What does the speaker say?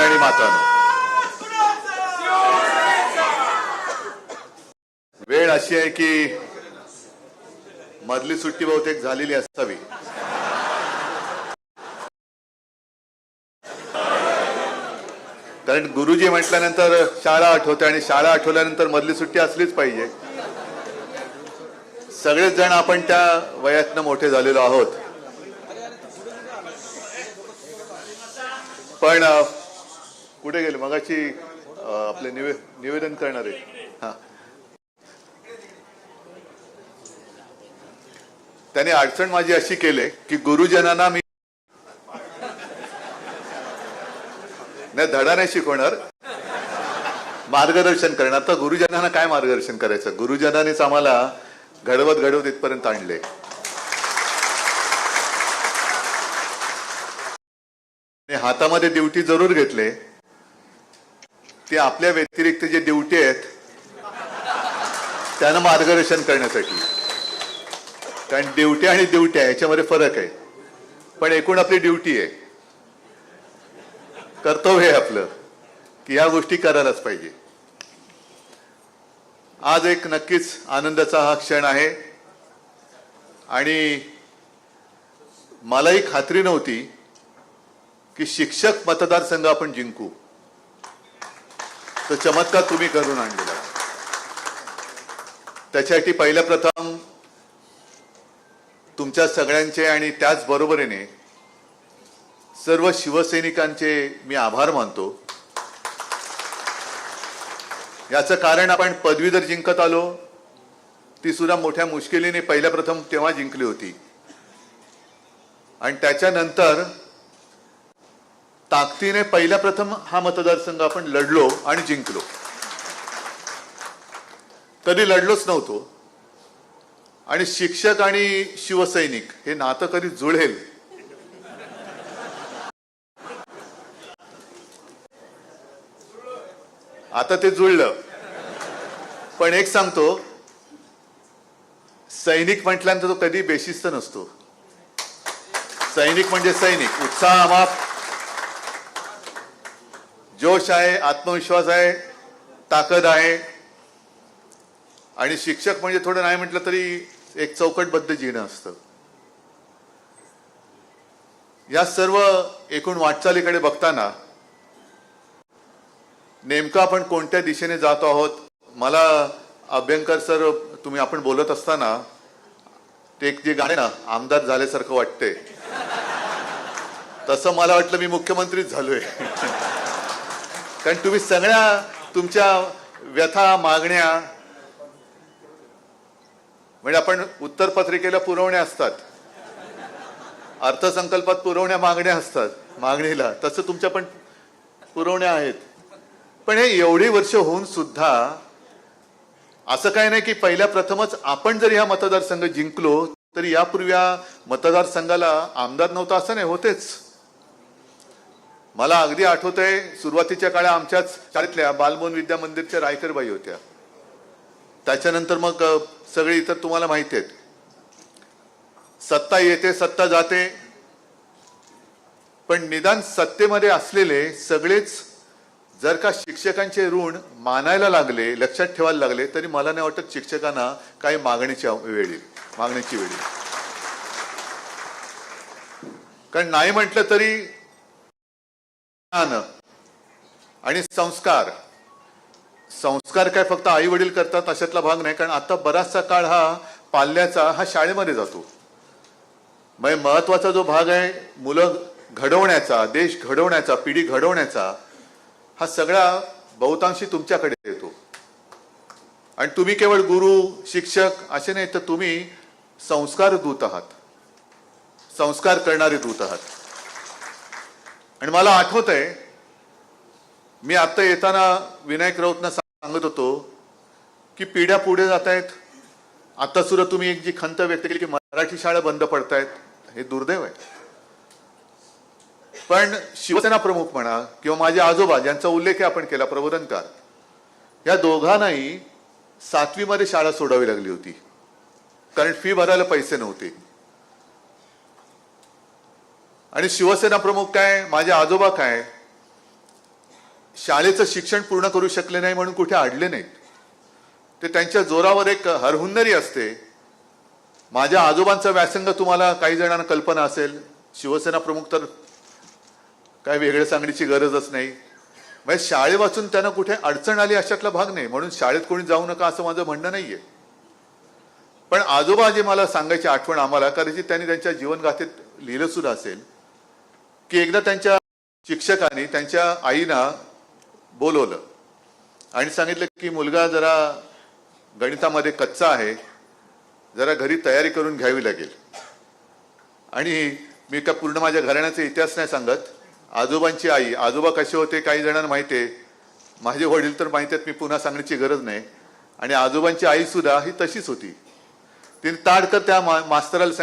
बहिणीनं मातानं वेळ अशी आहे की मधली सुट्टी बहुतेक झालेली असावी. कारण गुरुजी म्हटल्यानंतर शाळा आठवते आणि शाळा आठवल्यानंतर मधली सुट्टी असलीच पाहिजे. सगळेच जण आपण त्या वयातनं मोठे झालेलो आहोत. पण कुठे गेले? मगाची आपले निवे निवेदन करणारे. हा. त्याने अडचण माझी अशी केली की गुरुजनांना मी नाही धडा नाही शिकवणार. मार्गदर्शन करणार. तर गुरुजनांना काय मार्गदर्शन करायचं? गुरुजनानेच आम्हाला घडवत घडवत इथपर्यंत आणले. हातामध्ये ड्युटी जरूर घेतले. ते आपल्या व्यतिरिक्त जे ड्युटी आहेत त्यांना मार्गदर्शन करण्यासाठी. कारण ड्युटी आणि ड्युट्या याच्यामध्ये फरक आहे. पण एकूण आपली ड्युटी आहे. कर्तव्य आहे आपलं की ह्या गोष्टी करायलाच पाहिजे. आज एक नक्कीच आनंदाचा हा क्षण आहे. आणि मलाही खात्री नव्हती की शिक्षक मतदारसंघ आपण जिंकू. तो चमत्कार तुम्ही करून आणलेला. त्याच्यासाठी पहिल्या प्रथम तुमच्या सगळ्यांचे आणि त्याच बरोबरीने सर्व शिवसैनिकांचे मी आभार मानतो. याचं कारण आपण पदवीधर जिंकत आलो. ती सुद्धा मोठ्या मुश्किलीने पहिल्या प्रथम तेव्हा जिंकली होती. आणि त्याच्यानंतर ताकदीने पहिल्या प्रथम हा मतदारसंघ आपण लढलो आणि जिंकलो. कधी लढलोच नव्हतो. आणि शिक्षक आणि शिवसैनिक हे नातं कधी जुळेल? आता ते जुळलं. पण एक सांगतो सैनिक म्हटल्यानंतर तो कधी बेशिस्त नसतो. सैनिक म्हणजे सैनिक. उत्साह अमाप जोश आहे आत्मविश्वास आहे ताकद आहे. आणि शिक्षक म्हणजे थोडं नाही म्हटलं तरी एक चौकटबद्ध जीणं असतं. या सर्व एकूण वाटचालीकडे बघताना नेमकं आपण कोणत्या दिशेने जातो आहोत? मला अभ्यंकर सर तुम्ही आपण बोलत असताना ते एक जे गाणे ना आमदार झाल्यासारखं वाटतंय. तसं मला वाटलं मी मुख्यमंत्रीच झालोय. कारण तुम्ही सगळ्या तुमच्या व्यथा मागण्या म्हणजे आपण उत्तरपत्रिकेला पुरवण्या असतात. अर्थसंकल्पात पुरवण्या मागण्या असतात. मागणीला. तसं तुमच्या पण पुरवण्या आहेत. पण हे एवढी वर्ष होऊन सुद्धा असं काय नाही की पहिल्या प्रथमच आपण जर ह्या मतदारसंघ जिंकलो तरी यापूर्वी या मतदारसंघाला आमदार नव्हता असं नाही होतेच. मला अगदी आठवत आहे सुरुवातीच्या काळात आमच्याच शाळेतल्या बालमोहन विद्या मंदिरच्या रायकरबाई होत्या. त्याच्यानंतर मग सगळी सगळे इतर तुम्हाला माहिती आहेत. सत्ता येते सत्ता जाते. पण निदान सत्तेमध्ये असलेले सगळेच जर का शिक्षकांचे ऋण मानायला लागले लक्षात ठेवायला लागले तरी मला नाही वाटत शिक्षकांना काही मागणीची वेळ येईल मागणीची वेळ येईल. कारण नाही म्हटलं तरी ज्ञान आणि संस्कार. संस्कार काय फक्त आई वडील करतात अशातला भाग नाही कारण आता बराचसा काळ हा पाल्याचा हा शाळेमध्ये जातो. म्हणजे महत्त्वाचा जो भाग आहे मुलं घडवण्याचा देश घडवण्याचा पिढी घडवण्याचा हा सगळा बहुतांशी तुमच्याकडे येतो. आणि तुम्ही केवळ गुरु शिक्षक असे नाही तर तुम्ही संस्कार दूत आहात. संस्कार करणारे दूत आहात. आणि मला आठवत आहे मी आता येताना विनायक राऊतना सांगत होतो की पिढ्या पुढे जात आहेत आता सुद्धा तुम्ही एक जी खंत व्यक्त केली की मराठी शाळा बंद पडतायत हे दुर्दैव आहे. पण शिवसेना प्रमुख म्हणा किंवा माझे आजोबा ज्यांचा उल्लेख आपण केला प्रबोधनकार या दोघांनाही सातवीमध्ये शाळा सोडावी लागली होती. कारण फी भरायला पैसे नव्हते. आणि शिवसेना प्रमुख काय? माझे आजोबा काय? शाळेचं शिक्षण पूर्ण करू शकले नाही म्हणून कुठे अडले नाहीत. ते त्यांच्या जोरावर एक हरहुन्नरी असते. माझ्या आजोबांचं व्यासंग तुम्हाला काही जणांना कल्पना असेल. शिवसेना प्रमुख तर काय वेगळं सांगण्याची गरजच नाही. म्हणजे शाळे वाचून त्यांना कुठे अडचण आली अशातला भाग नाही. म्हणून शाळेत कोणी जाऊ नका असं माझं म्हणणं नाहीये. पण आजोबा जे मला सांगायची आठवण आम्हाला करायची त्यांनी त्यांच्या जीवनगाथेत लिहिलं सुद्धा असेल. की एकदा त्यांच्या शिक्षकांनी त्यांच्या आईना बोलवलं आणि सांगितलं की मुलगा जरा गणितामध्ये कच्चा आहे जरा घरी तयारी करून घ्यावी लागेल. आणि मी का पूर्ण माझ्या घराण्याचा इतिहास नाही सांगत आजोबांची आई आजोबा कसे होते काही जणांना माहिती आहे. माझे वडील तर माहिती आहेत मी पुन्हा सांगण्याची गरज नाही. आणि आजोबांची आई सुद्धा ही तशीच होती. तिने ताडकर त्या मा- मास्तराला सांगितलं